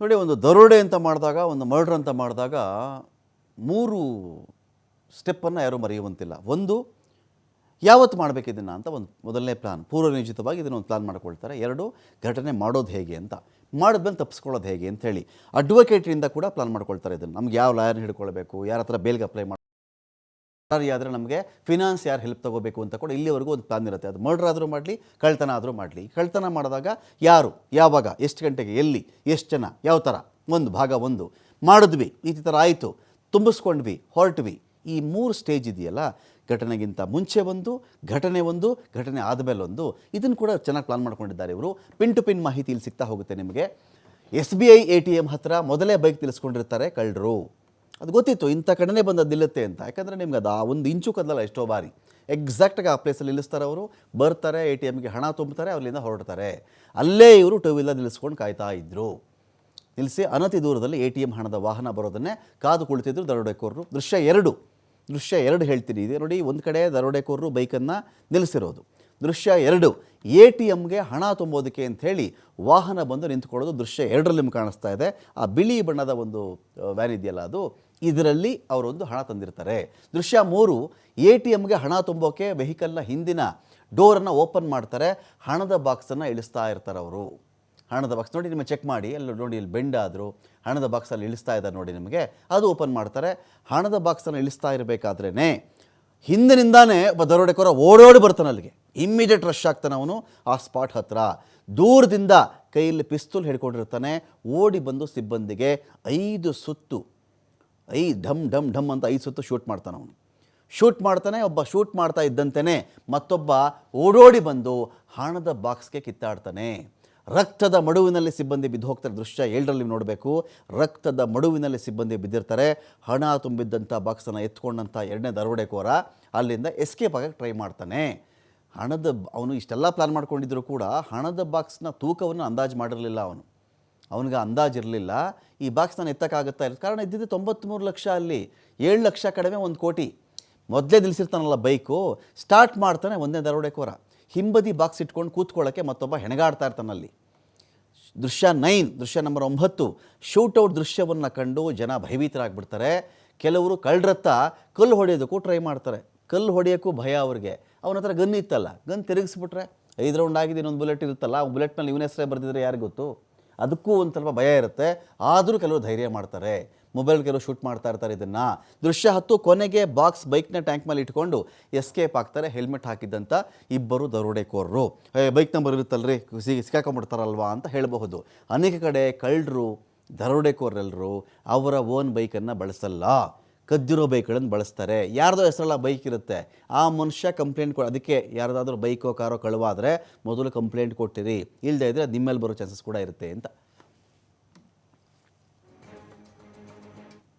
ನೋಡಿ, ಒಂದು ದರೋಡೆ ಅಂತ ಮಾಡಿದಾಗ, ಒಂದು ಮರ್ಡರ್ ಅಂತ ಮಾಡಿದಾಗ ಮೂರು ಸ್ಟೆಪ್ಪನ್ನು ಯಾರೂ ಮರೆಯುವಂತಿಲ್ಲ. ಒಂದು, ಯಾವತ್ತು ಮಾಡಬೇಕು ಇದನ್ನು ಅಂತ ಒಂದು ಮೊದಲನೇ ಪ್ಲಾನ್ ಪೂರ್ವನಿಯೋಜಿತವಾಗಿ ಇದನ್ನು ಒಂದು ಪ್ಲಾನ್ ಮಾಡ್ಕೊಳ್ತಾರೆ. ಎರಡು, ಘಟನೆ ಮಾಡೋದು ಹೇಗೆ ಅಂತ. ಮಾಡಿದ್ಮೇಲೆ ತಪ್ಪಿಸ್ಕೊಳ್ಳೋದು ಹೇಗೆ ಅಂತ ಹೇಳಿ. ಅಡ್ವೊಕೇಟ್ರಿಂದ ಕೂಡ ಪ್ಲಾನ್ ಮಾಡ್ಕೊಳ್ತಾರೆ ಇದನ್ನು. ನಮ್ಗೆ ಯಾವ ಲಾಯರ್ನ ಹಿಡ್ಕೊಳ್ಬೇಕು, ಯಾರ ಹತ್ರ ಬೇಲ್ಗೆ ಅಪ್ಲೈ ಮಾಡಿ ಆದರೆ ನಮಗೆ ಫಿನಾನ್ಸ್ ಯಾರು ಹೆಲ್ಪ್ ತಗೋಬೇಕು ಅಂತ ಕೂಡ ಇಲ್ಲಿವರೆಗೂ ಒಂದು ಪ್ಲಾನ್ ಇರುತ್ತೆ. ಅದು ಮರ್ಡರ್ ಆದರೂ ಮಾಡಲಿ ಕಳ್ತನ ಆದರೂ ಮಾಡಲಿ. ಕಳ್ತನ ಮಾಡಿದಾಗ ಯಾರು, ಯಾವಾಗ, ಎಷ್ಟು ಗಂಟೆಗೆ, ಎಲ್ಲಿ, ಎಷ್ಟು ಜನ, ಯಾವ ಥರ ಒಂದು ಭಾಗ, ಒಂದು. ಮಾಡಿದ್ವಿ, ಈ ಥರ ಆಯಿತು. ತುಂಬಿಸ್ಕೊಂಡ್ವಿ, ಹೊರಟ್ವಿ. ಈ ಮೂರು ಸ್ಟೇಜ್ ಇದೆಯಲ್ಲ, ಘಟನೆಗಿಂತ ಮುಂಚೆ ಒಂದು, ಘಟನೆ ಒಂದು, ಘಟನೆ ಆದಮೇಲೆ ಒಂದು. ಇದನ್ನು ಕೂಡ ಚೆನ್ನಾಗಿ ಪ್ಲಾನ್ ಮಾಡ್ಕೊಂಡಿದ್ದಾರೆ ಇವರು. ಪಿನ್ ಟು ಪಿನ್ ಮಾಹಿತಿ ಇಲ್ಲಿ ಸಿಗ್ತಾ ಹೋಗುತ್ತೆ ನಿಮಗೆ. S B I, A T M ಹತ್ತಿರ ಮೊದಲೇ ಬೈಕ್ ತಿಳಿಸ್ಕೊಂಡಿರ್ತಾರೆ ಕಳ್ಳರು. ಅದು ಗೊತ್ತಿತ್ತು, ಇಂಥ ಕಡೆನೇ ಬಂದು ಅದು ನಿಲ್ಲುತ್ತೆ ಅಂತ. ಯಾಕಂದರೆ ನಿಮ್ಗೆ ಅದು ಆ ಒಂದು ಇಂಚು ಕದಲಲ್ಲ ಎಷ್ಟೋ ಬಾರಿ. ಎಕ್ಸಾಕ್ಟಾಗಿ ಆ ಪ್ಲೇಸಲ್ಲಿ ನಿಲ್ಲಿಸ್ತಾರೆ ಅವರು, ಬರ್ತಾರೆ ಎ ಟಿ ಎಮ್ಗೆ ಹಣ ತುಂಬ್ತಾರೆ, ಅಲ್ಲಿಂದ ಹೊರಡ್ತಾರೆ. ಅಲ್ಲೇ ಇವರು ಟೂ ವೀಲರ್ ನಿಲ್ಲಿಸ್ಕೊಂಡು ಕಾಯ್ತಾ ಇದ್ದರು ನಿಲ್ಲಿಸಿ ಅನತಿ ದೂರದಲ್ಲಿ ಎ ಟಿ ಎಂ ಹಣದ ವಾಹನ ಬರೋದನ್ನೇ ಕಾದು ಕುಳಿತಿದ್ರು ದರೋಡೆಕೋರರು. ದೃಶ್ಯ ಎರಡು ದೃಶ್ಯ ಎರಡು ಹೇಳ್ತೀನಿ. ಇದೆ ನೋಡಿ, ಒಂದು ಕಡೆ ದರೋಡೆಕೋರರು ಬೈಕನ್ನು ನಿಲ್ಲಿಸಿರೋದು. ದೃಶ್ಯ ಎರಡು. ಎ ಟಿ ಎಮ್ಗೆ ಹಣ ತುಂಬೋದಕ್ಕೆ ಹೇಳಿ ವಾಹನ ಬಂದು ನಿಂತ್ಕೊಳ್ಳೋದು ದೃಶ್ಯ ಎರಡರಲ್ಲಿ ನಿಮ್ಗೆ ಕಾಣಿಸ್ತಾ ಇದೆ. ಆ ಬಿಳಿ ಬಣ್ಣದ ಒಂದು ವ್ಯಾನ್ ಇದೆಯಲ್ಲ ಅದು. ಇದರಲ್ಲಿ ಅವರೊಂದು ಹಣ ತಂದಿರ್ತಾರೆ. ದೃಶ್ಯ ಮೂರು, ಎ ಟಿ ಎಮ್ಗೆ ಹಣ ತುಂಬೋಕೆ ವೆಹಿಕಲ್ನ ಹಿಂದಿನ ಡೋರನ್ನು ಓಪನ್ ಮಾಡ್ತಾರೆ. ಹಣದ ಬಾಕ್ಸನ್ನು ಇಳಿಸ್ತಾ ಇರ್ತಾರೆ ಅವರು. ಹಣದ ಬಾಕ್ಸ್ ನೋಡಿ ನಿಮಗೆ ಚೆಕ್ ಮಾಡಿ. ಅಲ್ಲಿ ನೋಡಿ, ಇಲ್ಲಿ ಬೆಂಡ್ ಆದರು. ಹಣದ ಬಾಕ್ಸಲ್ಲಿ ಇಳಿಸ್ತಾ ಇದ್ದಾರೆ ನೋಡಿ ನಿಮಗೆ. ಅದು ಓಪನ್ ಮಾಡ್ತಾರೆ. ಹಣದ ಬಾಕ್ಸನ್ನು ಇಳಿಸ್ತಾ ಇರಬೇಕಾದ್ರೇ ಹಿಂದಿನಿಂದಾನೇ ಒಬ್ಬ ದರೋಡೆಕೋರ ಓಡೋಡಿ ಬರ್ತಾನೆ ಅಲ್ಲಿಗೆ. ಇಮ್ಮಿಡಿಯೇಟ್ ರಶ್ ಆಗ್ತಾನೆ ಅವನು ಆ ಸ್ಪಾಟ್ ಹತ್ರ. ದೂರದಿಂದ ಕೈಯಲ್ಲಿ ಪಿಸ್ತೂಲ್ ಹಿಡ್ಕೊಂಡಿರ್ತಾನೆ. ಓಡಿ ಬಂದು ಸಿಬ್ಬಂದಿಗೆ ಐದು ಸುತ್ತು, ಐ ಢಮ್ ಢಮ್ ಢಮ್ ಅಂತ ಐದು ಸುತ್ತು ಶೂಟ್ ಮಾಡ್ತಾನೆ ಅವನು. ಶೂಟ್ ಮಾಡ್ತಾನೆ, ಒಬ್ಬ ಶೂಟ್ ಮಾಡ್ತಾ ಇದ್ದಂತೆಯೇ ಮತ್ತೊಬ್ಬ ಓಡೋಡಿ ಬಂದು ಹಣದ ಬಾಕ್ಸ್ಗೆ ಕಿತ್ತಾಡ್ತಾನೆ. ರಕ್ತದ ಮಡುವಿನಲ್ಲಿ ಸಿಬ್ಬಂದಿ ಬಿದ್ದು ಹೋಗ್ತಾರೆ ದೃಶ್ಯ ಏಳರಲ್ಲಿ ನೀವು ನೋಡಬೇಕು. ರಕ್ತದ ಮಡುವಿನಲ್ಲಿ ಸಿಬ್ಬಂದಿ ಬಿದ್ದಿರ್ತಾರೆ. ಹಣ ತುಂಬಿದ್ದಂಥ ಬಾಕ್ಸನ್ನು ಎತ್ಕೊಂಡಂಥ ಎರಡನೇ ದರೋಡೆಕೋರ ಅಲ್ಲಿಂದ ಎಸ್ಕೇಪ್ ಆಗಕ್ಕೆ ಟ್ರೈ ಮಾಡ್ತಾನೆ. ಹಣದ ಅವನು ಇಷ್ಟೆಲ್ಲ ಪ್ಲಾನ್ ಮಾಡ್ಕೊಂಡಿದ್ರು ಕೂಡ ಹಣದ ಬಾಕ್ಸ್ನ ತೂಕವನ್ನು ಅಂದಾಜು ಮಾಡಿರಲಿಲ್ಲ ಅವನು. ಅವನಿಗೆ ಅಂದಾಜು ಇರಲಿಲ್ಲ. ಈ ಬಾಕ್ಸ್ ನಾನು ಎತ್ತಕ್ಕಾಗುತ್ತಾ ಇರೋದು ಕಾರಣ ಇದ್ದಿದ್ದು ತೊಂಬತ್ತ್ಮೂರು ಲಕ್ಷ ಅಲ್ಲಿ ಏಳು ಲಕ್ಷ ಕಡಿಮೆ ಒಂದು ಕೋಟಿ. ಮೊದಲೇ ನಿಲ್ಲಿಸಿರ್ತಾನಲ್ಲ ಬೈಕು ಸ್ಟಾರ್ಟ್ ಮಾಡ್ತಾನೆ ಒಂದೇ ದರೋಡೆಕೋರ ಹಿಂಬದಿ ಬಾಕ್ಸ್ ಇಟ್ಕೊಂಡು ಕೂತ್ಕೊಳ್ಳೋಕ್ಕೆ ಮತ್ತೊಬ್ಬ ಹೆಣಗಾಡ್ತಾ ಇರ್ತಾನಲ್ಲಿ. ದೃಶ್ಯ ನೈನ್, ದೃಶ್ಯ ನಂಬರ್ ಒಂಬತ್ತು. ಶೂಟೌಟ್ ದೃಶ್ಯವನ್ನು ಕಂಡು ಜನ ಭಯಭೀತರಾಗ್ಬಿಡ್ತಾರೆ. ಕೆಲವರು ಕಳ್ಳರತ್ತ ಕಲ್ಲು ಹೊಡೆಯೋದಕ್ಕೂ ಟ್ರೈ ಮಾಡ್ತಾರೆ. ಕಲ್ಲು ಹೊಡೆಯೋಕ್ಕೂ ಭಯ ಅವ್ರಿಗೆ. ಅವನ ಹತ್ರ ಗನ್ ಇತ್ತಲ್ಲ, ಗನ್ ತಿರುಗಿಸ್ಬಿಟ್ರೆ, ಐದು ರೌಂಡ್ ಆಗಿದೆ ಇನ್ನೊಂದು ಬುಲೆಟ್ ಇರುತ್ತಲ್ಲ, ಆ ಬುಲೆಟ್ನಲ್ಲಿ ಇವನ ಹೆಸರೇ ಬರೆದಿದ್ರೆ ಯಾರಿಗೆ ಗೊತ್ತು? ಅದಕ್ಕೂ ಒಂದು ಸ್ವಲ್ಪ ಭಯ ಇರುತ್ತೆ. ಆದರೂ ಕೆಲವರು ಧೈರ್ಯ ಮಾಡ್ತಾರೆ. ಮೊಬೈಲ್ ಕೆಲವು ಶೂಟ್ ಮಾಡ್ತಾ ಇರ್ತಾರೆ ಇದನ್ನು. ದೃಶ್ಯ ಹತ್ತು ಕೊನೆಗೆ ಬಾಕ್ಸ್ ಬೈಕ್ನ ಟ್ಯಾಂಕ್ ಮೇಲೆ ಇಟ್ಕೊಂಡು ಎಸ್ಕೇಪ್ ಆಗ್ತಾರೆ, ಹೆಲ್ಮೆಟ್ ಹಾಕಿದ್ದಂಥ ಇಬ್ಬರು ದರೋಡೆಕೋರರು. ಬೈಕ್ ನಂಬರ್ ಇರುತ್ತಲ್ರಿ? ಸಿಗಿ ಸಿಕ್ಕಾಕೊಂಡ್ಬಿಡ್ತಾರಲ್ವಾ ಅಂತ ಹೇಳಬಹುದು. ಅನೇಕ ಕಡೆ ಕಳ್ಳರು ದರೋಡೆಕೋರೆಲ್ಲರೂ ಅವರ ಓನ್ ಬೈಕನ್ನು ಬಳಸಲ್ಲ. ಕದ್ದಿರೋ ಬೈಕ್ಗಳನ್ನು ಬಳಸ್ತಾರೆ. ಯಾರ್ದೋ ಹೆಸರಲ್ಲ ಬೈಕ್ ಇರುತ್ತೆ. ಆ ಮನುಷ್ಯ ಕಂಪ್ಲೇಂಟ್ ಕೊ ಅದಕ್ಕೆ ಯಾರ್ದಾದ್ರೂ ಬೈಕೋ, ಕಾರೋ ಕಳುವಾದರೆ ಮೊದಲು ಕಂಪ್ಲೇಂಟ್ ಕೊಟ್ಟಿರಿ. ಇಲ್ಲದೇ ಇದ್ದರೆ ನಿಮ್ಮಲ್ಲಿ ಮೇಲೆ ಬರೋ ಚಾನ್ಸಸ್ ಕೂಡ ಇರುತ್ತೆ ಅಂತ.